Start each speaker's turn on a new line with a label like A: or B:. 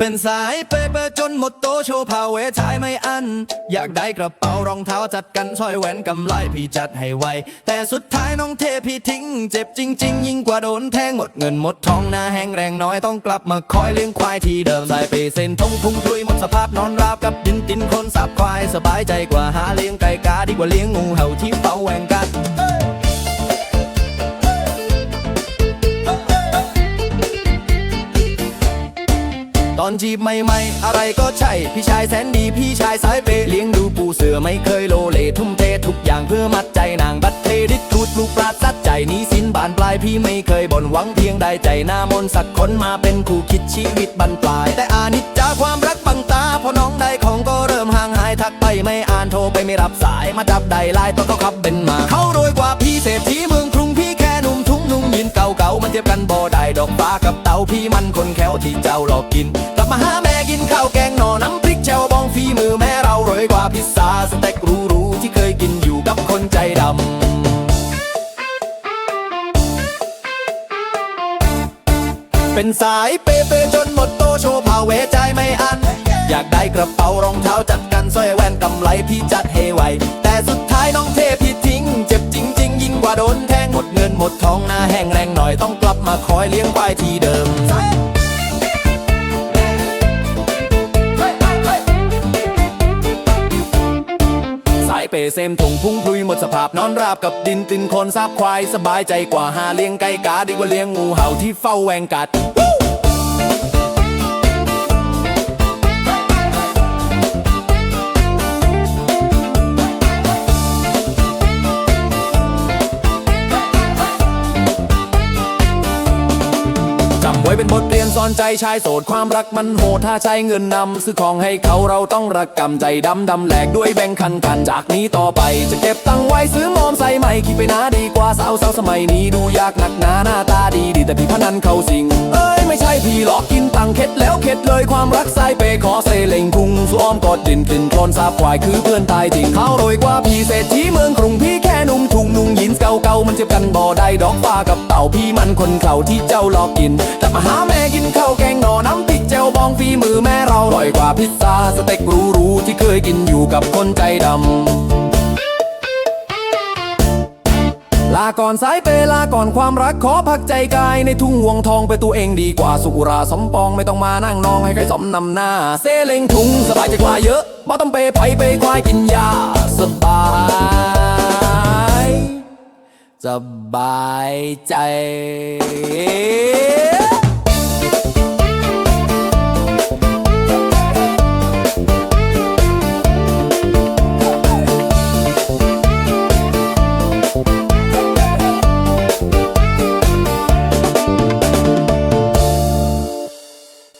A: เป็นสายเปเปอร์จนหมดโตโชว์พาเวทายไม่อัน อยากได้กระเป๋ารองเท้าจัดกันสร้อยแหวนกำไลพี่จัดให้ไว แต่สุดท้ายน้องเทพี่ทิ้ง เจ็บจริง ๆ ยิ่งกว่าโดนแทงหมดเงินหมดทองหน้าแห้งแรงน้อยต้องกลับมาคอยเลี้ยงควายที่เดิมสายเปเส้นทงพุงพลุยหมดสภาพนอนราบกับดินตินคนสับควายสบายใจกว่าหาเลี้ยงไก่กาดีกว่าเลี้ยงงูเห่าที่เฝ้าแหวงกัด อนจีบใหม่ๆ อะไรก็ใช่ พี่ชายแสนดีพี่ชายสายเปยเลี้ยงดูปูเสือไม่เคยโลเล ทุ่มเททุกอย่างเพื่อมัดใจนางบัตรเครดิตทูดลูกปราดซัดใจหนี้สินบานปลายพี่ไม่เคยบ่นหวังเพียงได้ใจหน้ามนต์สักคนมาเป็นคู่คิดชีวิตบรรปลาย แต่อานิจจาความรักบังตาพอน้องได้ของก็เริ่มห่างหายทักไปไม่อ่านโทรไปไม่รับสายมาจับได้ไลน์ตัวเขาขับเป็นมาเขารวยกว่าพี่เศรษฐีเมืองกรุงพี่แค่หนุ่มทุ่งนุ่งยินเก่าๆมันเทียบกันบ่ได้ดอกฟ้ากับเต่าพี่มันคน ที่เจ้าหลอกกิน กลับมาหาแม่กินข้าวแกงหน่อน้ำพริกแจ่วบองฝีมือแม่เรารวยกว่าพิซซ่าสเต็กหรูๆที่เคยกินอยู่กับคนใจดำเป็นสายเปเปจนหมดโตโชว์พาเวใจายไม่อัน อยากได้กระเป๋ารองเท้าจัดกันสร้อยแว่นกำไลพี่จัดให้ไว แต่สุดท้ายน้องเทพี่ทิ้ง เจ็บจริง ๆ ยิ่งกว่าโดนแทงหมดเงินหมดทองหน้าแห้งแรงหน่อยต้องกลับมาคอยเลี้ยงควายที่เดิม เปเซมถุงพุ่งพลุยหมดสภาพนอนราบกับดินตินคนซาบควายสบายใจกว่าหาเลี้ยงไก่กาดีกว่าเลี้ยงงูเห่าที่เฝ้าแวงกัด เป็นบทเรียนสอนใจชายโสดความรักมันโหดถ้าใช้เงินนำซื้อของให้เขาเราต้องรักกำใจดำดำแหลกด้วยแบงค์คันกันจากนี้ต่อไป จะเก็บตังไว้ซื้อมอมใส่ใหม่คิดไปนะดีกว่าสาวสาวสมัยนี้ดูยากหนักหนาหน้าตาดีดีแต่พี่พนันเขาสิง เอ้ยไม่ใช่พี่หลอกกินตังเข็ดแล้วเข็ดเลยความรักสายเปขอเซเล็งพุงสวมกอดดินตินโคลนสาบควายคือเพื่อนตายจริงเขารวยกว่าพี่เศรษฐีเมืองกรุง เก่ามันเจ็บกันบ่ได้ดอกฟ้ากับเต่าพี่มันคนเข่าที่เจ้าหลอกกินแต่มาหาแม่กินข้าวแกงหน่อน้ำพริกเจวบองฝีมือแม่เราอร่อยกว่าพิซซ่าสเต็กรูๆที่เคยกินอยู่กับคนใจดำลาก่อนสายเปลาก่อนความรักขอพักใจกายในทุ่งห่วงทองไปตัวเองดีกว่าสุราสมปองไม่ต้องมานั่งนองให้ใครสมนำหน้า เซเลงทุงสบายใจกว่าเยอะบ่ต้องไปไปไปควายกินยาสบาย สบายใจ